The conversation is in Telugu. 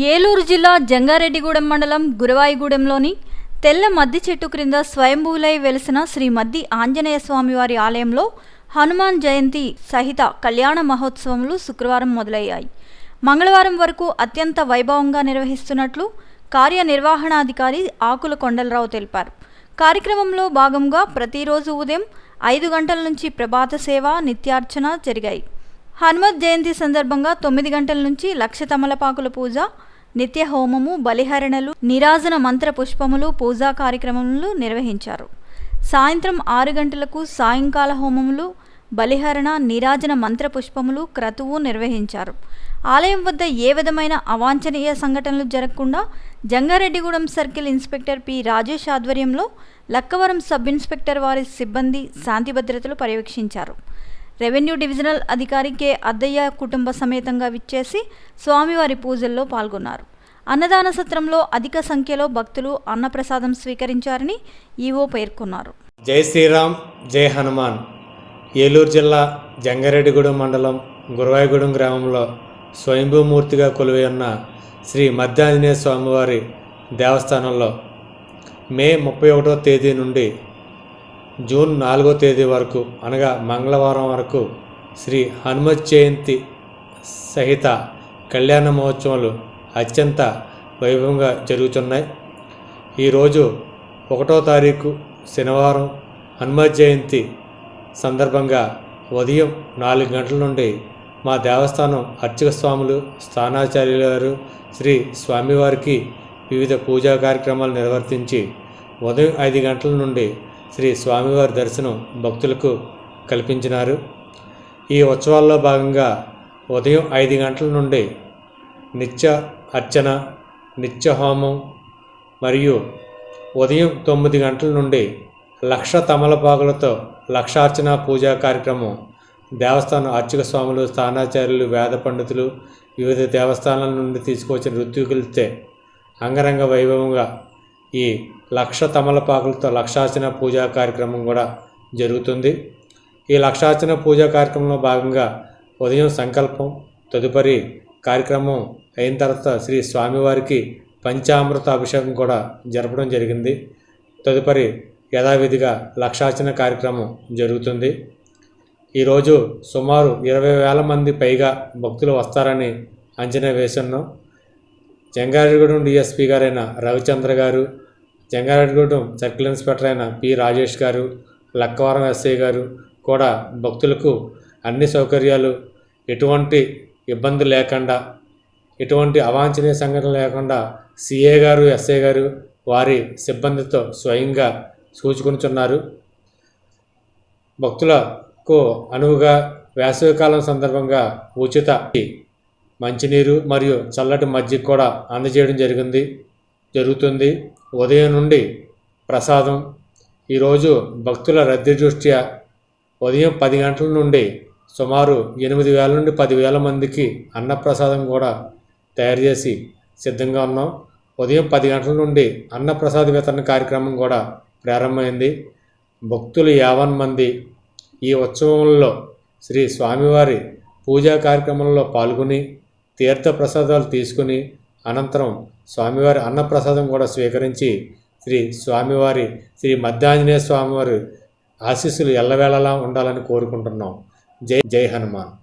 ఏలూరు జిల్లా జంగారెడ్డిగూడెం మండలం గురవాయిగూడెంలోని తెల్ల మద్ది చెట్టు క్రింద స్వయంభూలై వెలిసిన శ్రీ మద్ది ఆంజనేయ స్వామివారి ఆలయంలో హనుమాన్ జయంతి సహిత కళ్యాణ మహోత్సవములు శుక్రవారం మొదలయ్యాయి. మంగళవారం వరకు అత్యంత వైభవంగా నిర్వహిస్తున్నట్లు కార్యనిర్వహణాధికారి ఆకుల కొండలరావు తెలిపారు. కార్యక్రమంలో భాగంగా ప్రతిరోజు ఉదయం ఐదు గంటల నుంచి ప్రభాత సేవ నిత్యార్చన జరిగాయి. హనుమత్ జయంతి సందర్భంగా తొమ్మిది గంటల నుంచి లక్ష తమలపాకుల పూజ నిత్య హోమము బలిహరణలు నిరాజన మంత్ర పుష్పములు పూజా కార్యక్రమములు నిర్వహించారు. సాయంత్రం ఆరు గంటలకు సాయంకాల హోమములు బలిహరణ నిరాజన మంత్ర పుష్పములు క్రతువు నిర్వహించారు. ఆలయం వద్ద ఏ విధమైన అవాంఛనీయ సంఘటనలు జరగకుండా Jangareddygudem circle inspector P. Rajesh ఆధ్వర్యంలో లక్కవరం సబ్ ఇన్స్పెక్టర్ వారి సిబ్బంది శాంతి భద్రతలు పర్యవేక్షించారు. రెవెన్యూ డివిజనల్ అధికారి కె. అద్దయ్య కుటుంబ సమేతంగా విచ్చేసి స్వామివారి పూజల్లో పాల్గొన్నారు. అన్నదాన సత్రంలో అధిక సంఖ్యలో భక్తులు అన్నప్రసాదం స్వీకరించారని ఈవో పేర్కొన్నారు. జై శ్రీరామ్ జై హనుమాన్. ఏలూరు జిల్లా జంగారెడ్డిగూడెం మండలం గురవాయగూడెం గ్రామంలో స్వయంభూమూర్తిగా కొలువై ఉన్న శ్రీ మధ్యాంజనేయ స్వామివారి దేవస్థానంలో మే ముప్పై ఒకటో తేదీ నుండి జూన్ నాలుగో తేదీ వరకు అనగా మంగళవారం వరకు శ్రీ హనుమత్ జయంతి సహిత కళ్యాణ మహోత్సవాలు అత్యంత వైభవంగా జరుగుతున్నాయి. ఈరోజు ఒకటో తారీఖు శనివారం హనుమత్ జయంతి సందర్భంగా ఉదయం నాలుగు గంటల నుండి మా దేవస్థానం అర్చక స్వాములు స్థానాచార్యులు గారు శ్రీ స్వామివారికి వివిధ పూజా కార్యక్రమాలు నిర్వర్తించి ఉదయం ఐదు గంటల నుండి శ్రీ స్వామివారి దర్శనం భక్తులకు కల్పించినారు. ఈ ఉత్సవాల్లో భాగంగా ఉదయం ఐదు గంటల నుండి నిత్య అర్చన నిత్య హోమం మరియు ఉదయం తొమ్మిది గంటల నుండి లక్ష తమలపాకులతో లక్షార్చన పూజా కార్యక్రమం దేవస్థానం అర్చక స్వాములు స్థానాచార్యులు వేద పండితులు వివిధ దేవస్థానాల నుండి తీసుకొచ్చిన ఋత్వికులతో అంగరంగ వైభవంగా ఈ లక్ష తమలపాకులతో లక్షార్చన పూజా కార్యక్రమం కూడా జరుగుతుంది. ఈ లక్షార్చన పూజా కార్యక్రమంలో భాగంగా ఉదయం సంకల్పం తదుపరి కార్యక్రమం అయిన తర్వాత శ్రీ స్వామివారికి పంచామృత అభిషేకం కూడా జరపడం జరిగింది. తదుపరి యథావిధిగా లక్షార్చన కార్యక్రమం జరుగుతుంది. ఈరోజు సుమారు ఇరవై వేల మంది పైగా భక్తులు వస్తారని అంచనా వేస్తున్నాం జంగారెడ్డిగూడెం డిఎస్పీ గారైన రవిచంద్ర గారు జంగారెడ్డిగూడెం సర్కిల్ ఇన్స్పెక్టర్ అయిన పి. రాజేష్ గారు లక్కవరం ఎస్ఐ గారు కూడా భక్తులకు అన్ని సౌకర్యాలు ఎటువంటి ఇబ్బంది లేకుండా ఎటువంటి అవాంఛనీయ సంఘటన లేకుండా సిఏ గారు ఎస్ఐ గారు వారి సిబ్బందితో స్వయంగా సూచుకుంటున్నారు భక్తులకు అనువుగా వేసవికాలం సందర్భంగా ఉచిత మంచినీరు మరియు చల్లటి మజ్జిగ కూడా అందజేయడం జరిగింది. జరుగుతుంది. ఉదయం నుండి ప్రసాదం. ఈరోజు భక్తుల రద్దీ దృష్ట్యా ఉదయం పది గంటల నుండి సుమారు ఎనిమిది వేల నుండి పదివేల మందికి అన్నప్రసాదం కూడా తయారు చేసి సిద్ధంగా ఉన్నాం. ఉదయం పది గంటల నుండి అన్నప్రసాద వితరణ కార్యక్రమం కూడా ప్రారంభమైంది. భక్తులు యావన్ మంది ఈ ఉత్సవంలో శ్రీ స్వామివారి పూజా కార్యక్రమంలో పాల్గొని తీర్థ ప్రసాదాలు తీసుకుని అనంతరం స్వామివారి అన్నప్రసాదం కూడా స్వీకరించి శ్రీ స్వామివారి శ్రీ మధ్యాంజనేయ స్వామివారి ఆశీస్సులు ఎల్లవేళలా ఉండాలని కోరుకుంటున్నాం. జై జై హనుమాన్.